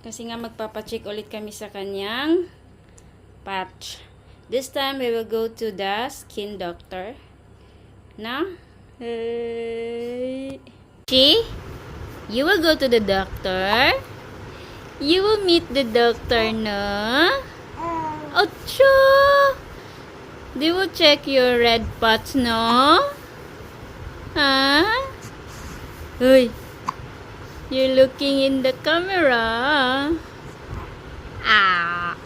Kasi nga magpapacheck ulit kami sa kanyang patch. This time, we will go to the skin doctor. Na? Hey. She? You will go to the doctor? You will meet the doctor, no? Ocho! They will check your red spots, no? Huh? Uy, you're looking in the camera. Ah.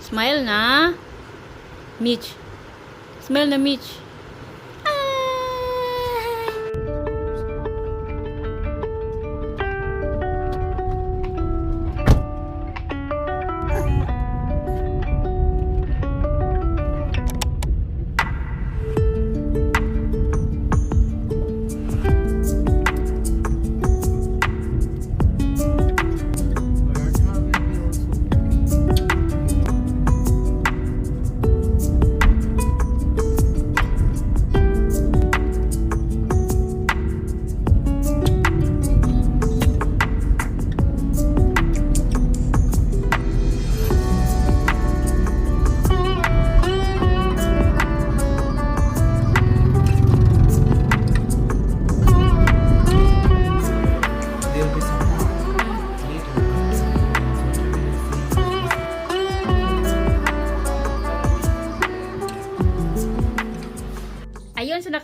Smile na. Mitch. Smile na, Mitch.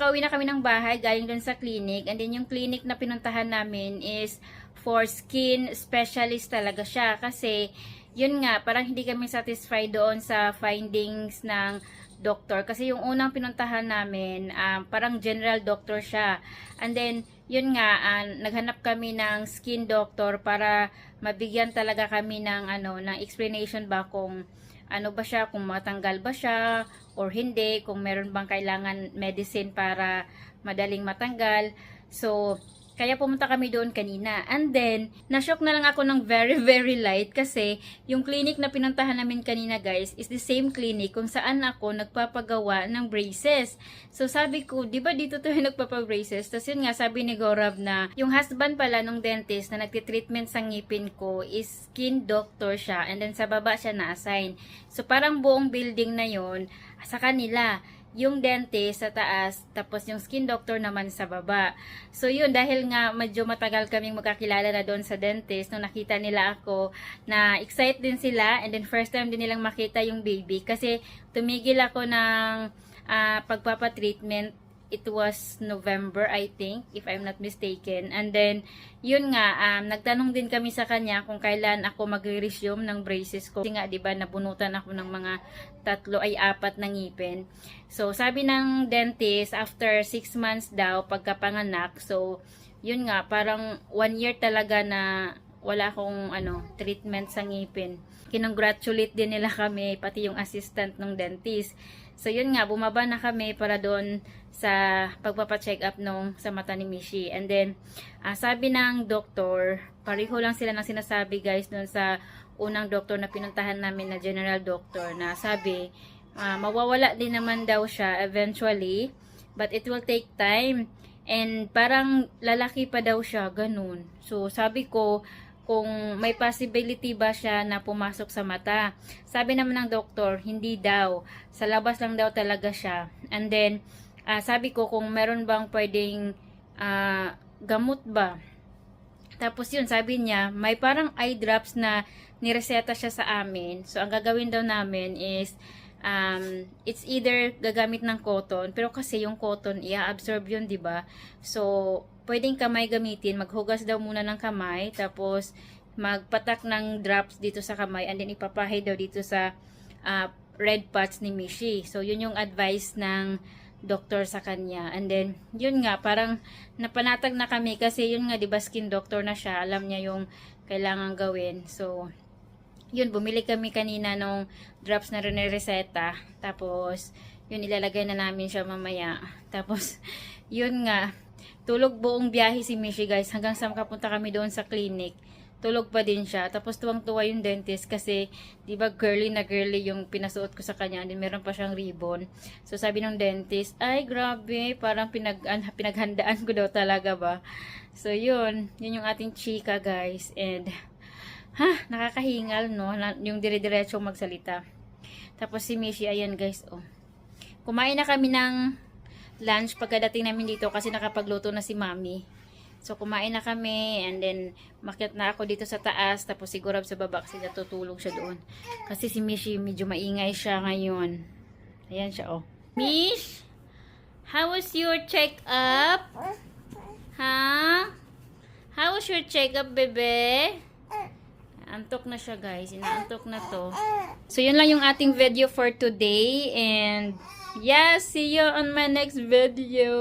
Nakauwi na kami ng bahay galing dun sa clinic. And then yung clinic na pinuntahan namin is for skin specialist talaga siya. Kasi, yun nga, parang hindi kami satisfied doon sa findings ng doctor. Kasi yung unang pinuntahan namin, um, parang general doctor siya. And then, yun nga, ah, naghanap kami ng skin doctor para mabigyan talaga kami ng, ano, ng explanation ba kung ano ba siya, kung matanggal ba siya or hindi, kung meron bang kailangan medicine para madaling matanggal. So, kaya pumunta kami doon kanina. And then, na-shock na lang ako ng very, very light kasi yung clinic na pinuntahan namin kanina guys is the same clinic kung saan ako nagpapagawa ng braces. So, sabi ko, di ba dito tayo nagpapabraces? Tapos yun nga, sabi ni Gorab na yung husband pala nung dentist na nagtitreatment sa ngipin ko is skin doctor siya and then sa baba siya na-assign. So, parang buong building na yon sa kanila yung dentist sa taas, tapos yung skin doctor naman sa baba. So yun, dahil nga medyo matagal kaming magkakilala na doon sa dentist, nung nakita nila ako, na excited din sila, and then first time din nilang makita yung baby, kasi tumigil ako ng ah, pagpapatreatment, it was November, I think, if I'm not mistaken. And then, yun nga, um, nagtanong din kami sa kanya kung kailan ako magre-resume ng braces ko. Kasi nga, di ba, nabunutan ako ng mga tatlo ay apat na ngipin. So, sabi ng dentist, after 6 months daw, pagkapanganak, so, yun nga, parang one year talaga na wala akong ano, treatment sa ngipin. Kinongratulate din nila kami, pati yung assistant ng dentist. So, yun nga, bumaba na kami para doon sa pagpapacheck up nung sa mata ni Mishi. And then, ah, sabi ng doktor, pareho lang sila ng sinasabi guys doon sa unang doktor na pinuntahan namin na general doctor na sabi, ah, mawawala din naman daw siya eventually, but it will take time. And parang lalaki pa daw siya, ganun. So, sabi ko, kung may possibility ba siya na pumasok sa mata. Sabi naman ng doktor, hindi daw. Sa labas lang daw talaga siya. And then, ah, sabi ko kung meron bang pwedeng ah, gamot ba. Tapos yun, sabi niya, may parang eye drops na nireseta siya sa amin. So, ang gagawin daw namin is, um, it's either gagamit ng cotton, pero kasi yung cotton, i-absorb yun, ba? So, pwedeng kamay gamitin, maghugas daw muna ng kamay, tapos magpatak ng drops dito sa kamay, and then ipapahay daw dito sa ah, red spots ni Mishi. So, yun yung advice ng doktor sa kanya. And then, yun nga, parang napanatag na kami kasi yun nga, di ba, skin doctor na siya. Alam niya yung kailangan gawin. So, yun, bumili kami kanina nung drops na reseta. Tapos, yun, ilalagay na namin siya mamaya. Tapos, yun nga, tulog buong biyahe si Mishi guys. Hanggang sa makapunta kami doon sa clinic. Tulog pa din siya. Tapos tuwang-tuwa yung dentist kasi, di ba girly na girly yung pinasuot ko sa kanya. Then meron pa siyang ribbon. So sabi ng dentist, ay grabe, parang pinag, an, pinaghandaan ko daw talaga ba. So yun, yun yung ating chika guys. And Ha, nakakahingal, no? Yung dire-diretsong magsalita. Tapos si Mishi, ayan guys, oh. Kumain na kami ng lunch pagkadating namin dito kasi nakapagluto na si Mami. So, kumain na kami and then makyat na ako dito sa taas tapos siguro sa baba kasi natutulog siya doon. Kasi si Mishi medyo maingay siya ngayon. Ayan siya, oh. Mish, how was your check-up? Ha? How was your check-up, bebe? Antok na siya, guys. Inaantok na to. So, yun lang yung ating video for today. And, yeah, see you on my next video.